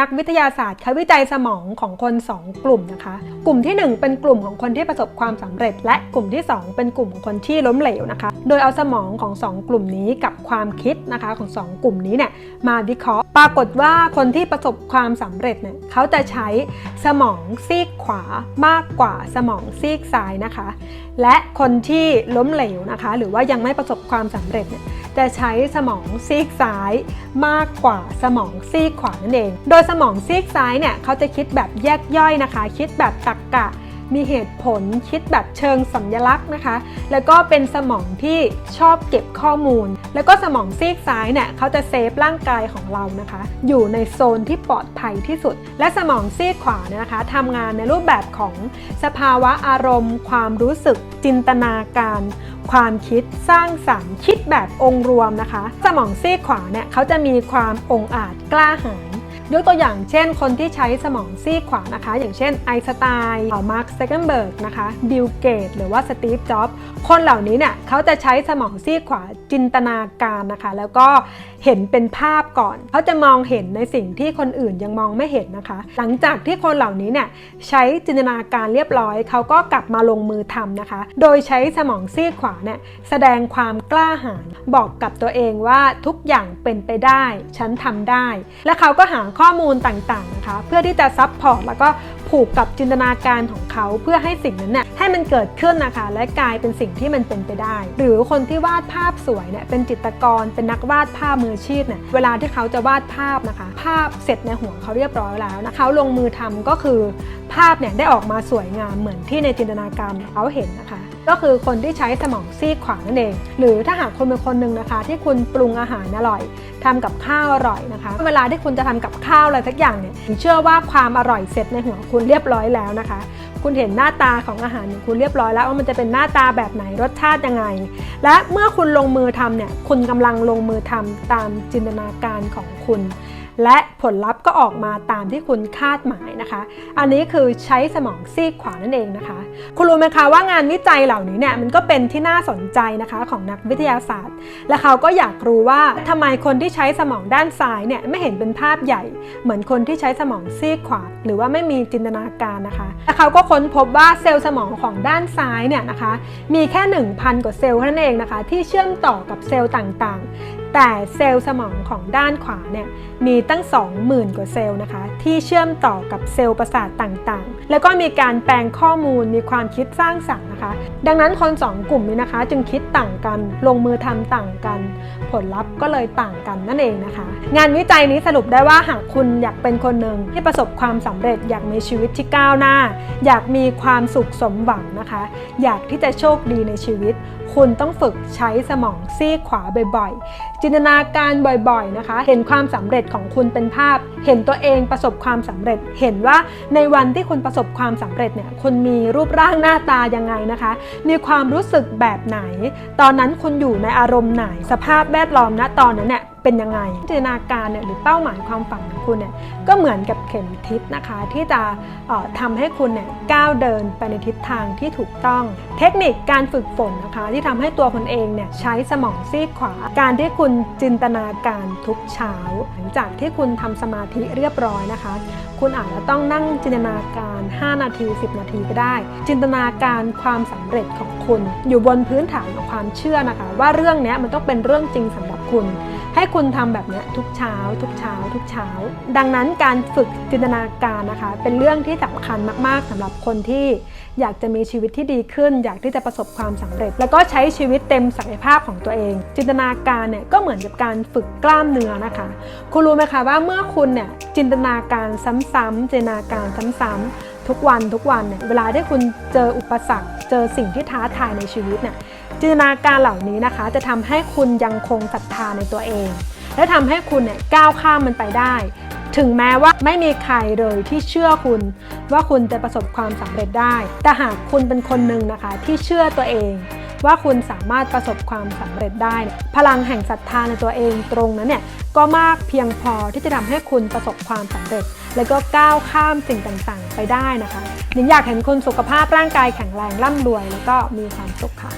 นักวิทยาศาสตร์เขาวิจัยสมองของคน 2 กลุ่มนะคะ กลุ่มที่ 1 เป็นกลุ่มของคนที่ประสบความสำเร็จ และกลุ่มที่ 2 เป็นกลุ่มของคนที่ล้มเหลวนะคะ โดยเอาสมองของ 2 กลุ่มนี้กับความคิดนะคะของ 2 กลุ่มนี้เนี่ยมาวิเคราะห์ ปรากฏว่าคนที่ประสบความสำเร็จเนี่ยเขาจะใช้สมองซีกขวามากกว่าสมองซีกซ้ายนะคะ และคนที่ล้มเหลวนะคะ หรือว่ายังไม่ประสบความสำเร็จเนี่ย จะใช้สมองซีกซ้ายมากกว่าสมองซีกขวานั่นเอง โดยสมองซีกซ้ายเนี่ยเขาจะคิดแบบแยกย่อยนะคะ คิดแบบตรรกกะ มีเหตุผลคิดแบบเชิงสัญลักษณ์นะคะ แล้วก็เป็นสมองที่ชอบเก็บข้อมูล แล้วก็สมองซีกซ้ายเนี่ยเขาจะเซฟร่างกายของเรานะคะ อยู่ในโซนที่ปลอดภัยที่สุด และสมองซีกขวาเนี่ยนะคะทำงานในรูปแบบของสภาวะอารมณ์ ความรู้สึกจินตนาการ ความคิดสร้างสรรค์คิดแบบองค์รวมนะคะ สมองซีกขวาเนี่ยเขาจะมีความองอาจกล้าหาญยกตัวอย่างเช่นคนที่ใช้สมองซีกขวานะคะ อย่างเช่นไอสไตน์มาร์คเซกันเบิร์กนะคะบิลเกตหรือว่าสตีฟจ็อบส์คนเหล่านี้เนี่ยเขาจะใช้สมองซีกขวาจินตนาการนะคะ แล้วก็ เห็นเป็นภาพก่อนเขาจะมองเห็นในสิ่งที่คนอื่นยังมองไม่เห็นนะคะ หลังจากที่คนเหล่านี้เนี่ยใช้จินตนาการเรียบร้อยเขาก็กลับมาลงมือทำนะคะ โดยใช้สมองซีกขวาเนี่ยแสดงความกล้าหาญบอกกับตัวเองว่าทุกอย่างเป็นไปได้ ฉันทำได้ และเขาก็หาข้อมูลต่างๆนะคะ เพื่อที่จะซับพอร์ตแล้วก็ ผูกกับจินตนาการของเขาเพื่อให้สิ่งนั้นเนี่ยให้มันเกิดขึ้นนะคะ และกลายเป็นสิ่งที่มันเป็นไปได้ หรือคนที่วาดภาพสวยเนี่ยเป็นจิตรกรเป็นนักวาดภาพมืออาชีพเนี่ยเวลาที่เขาจะวาดภาพนะคะ ภาพเสร็จในหัวเขาเรียบร้อยแล้วนะเขาลงมือทำก็คือภาพเนี่ยได้ออกมาสวยงามเหมือนที่ในจินตนาการเขาเห็นนะคะ ก็คือคนที่ใช้สมองซีกขวานั่นเอง หรือถ้าหากคนเป็นคนหนึ่งนะคะ ที่คุณปรุงอาหารอร่อยทำกับข้าวอร่อยนะคะ เวลาที่คุณจะทำกับข้าวอะไรสักอย่างเนี่ยเชื่อว่าความอร่อยเสร็จในหัวคุณเรียบร้อยแล้วนะคะ คุณเห็นหน้าตาของอาหารของคุณเรียบร้อยแล้วว่ามันจะเป็นหน้าตาแบบไหนรสชาติยังไง และเมื่อคุณลงมือทำเนี่ยคุณกำลังลงมือทำตามจินตนาการของคุณ และผลลัพธ์ก็ออกมาตามที่คุณคาดหมายนะคะ อันนี้คือใช้สมองซีกขวานั่นเองนะคะ คุณรู้ไหมคะว่างานวิจัยเหล่านี้เนี่ยมันก็เป็นที่น่าสนใจนะคะของนักวิทยาศาสตร์ และเขาก็อยากรู้ว่าทำไมคนที่ใช้สมองด้านซ้ายเนี่ยไม่เห็นเป็นภาพใหญ่ เหมือนคนที่ใช้สมองซีกขวา หรือว่าไม่มีจินตนาการนะคะและเขาก็ค้นพบว่าเซลล์สมองของด้านซ้ายเนี่ยนะคะมีแค่ 1,000 กว่าเซลล์เท่านั้นเองนะคะ ที่เชื่อมต่อกับเซลล์ต่างๆ แต่เซลล์สมองของด้านขวาเนี่ยมีตั้ง 20,000 กว่าเซลล์นะคะ ที่เชื่อมต่อกับเซลล์ประสาทต่างๆ แล้วก็มีการแปลงข้อมูลมีความคิดสร้างสรรค์ นะคะ ดังนั้นคน 2 กลุ่มนี้นะคะ จึงคิดต่างกันลงมือทำต่างกัน ผลลัพธ์ก็เลยต่างกันนั่นเองนะคะ งานวิจัยนี้สรุปได้ว่าหากคุณอยากเป็นคนหนึ่งที่ประสบความสำเร็จอยากมีชีวิตที่ก้าวหน้า อยากมีความสุขสมหวังนะคะ อยากที่จะโชคดีในชีวิต คุณต้องฝึกใช้สมองซีกขวาบ่อยๆ จินตนาการบ่อยๆนะคะ เห็นความสำเร็จของคุณเป็นภาพ เห็นตัวเองประสบความสำเร็จ เห็นว่าในวันที่คุณประสบความสำเร็จเนี่ยคุณมีรูปร่างหน้าตายังไงนะคะ มีความรู้สึกแบบไหน ตอนนั้นคุณอยู่ในอารมณ์ไหน สภาพแวดล้อมณตอนนั้นเนี่ย เป็นยังไงจินตนาการเนี่ยหรือเป้าหมายความฝันของคุณเนี่ยก็เหมือนกับเข็มทิศนะคะ ที่จะเอ่อทำให้คุณเนี่ยก้าวเดินไปในทิศทางที่ถูกต้อง เทคนิคการฝึกฝนนะคะ ที่ทำให้ตัวคุณเองเนี่ยใช้สมองซีกขวา การที่คุณจินตนาการทุกเช้า หลังจากที่คุณทำสมาธิเรียบร้อยนะคะ คุณอาจจะต้องนั่งจินตนาการ 5 นาที 10 นาทีก็ได้ จินตนาการความสำเร็จของคุณ อยู่บนพื้นฐานของความเชื่อนะคะ ว่าเรื่องนี้มันต้องเป็นเรื่องจริงสำหรับคุณ ให้คุณทำแบบนี้ทุกเช้า ทุกเช้า ทุกเช้า ดังนั้นการฝึกจินตนาการนะคะ เป็นเรื่องที่สำคัญมาก ๆสำหรับคนที่อยากจะมีชีวิตที่ดีขึ้น อยากที่จะประสบความสำเร็จ แล้วก็ใช้ชีวิตเต็มศักยภาพของตัวเอง จินตนาการเนี่ยก็เหมือนกับการฝึกกล้ามเนื้อนะคะ คุณรู้ไหมคะว่าเมื่อคุณเนี่ยจินตนาการซ้ำๆจินตนาการซ้ำๆ ทุกวันทุกวันเนี่ยเวลาที่คุณเจออุปสรรค เจอสิ่งที่ท้าทายในชีวิตเนี่ยจินตนาการเหล่านี้นะคะ จะทำให้คุณยังคงศรัทธาในตัวเอง และทำให้คุณเนี่ยก้าวข้ามมันไปได้ ถึงแม้ว่าไม่มีใครเลยที่เชื่อคุณ ว่าคุณจะประสบความสำเร็จได้ แต่หากคุณเป็นคนหนึ่งนะคะที่เชื่อตัวเองว่าคุณสามารถประสบความสำเร็จได้ พลังแห่งศรัทธาในตัวเองตรงนั้นเนี่ยก็มากเพียงพอที่จะทำให้คุณประสบความสำเร็จ แล้วก็ก้าวข้ามสิ่งต่างๆ ไปได้นะคะหนิงอยากเห็นคุณสุขภาพร่างกายแข็งแรงร่ำรวย แล้วก็มีความสุขค่ะ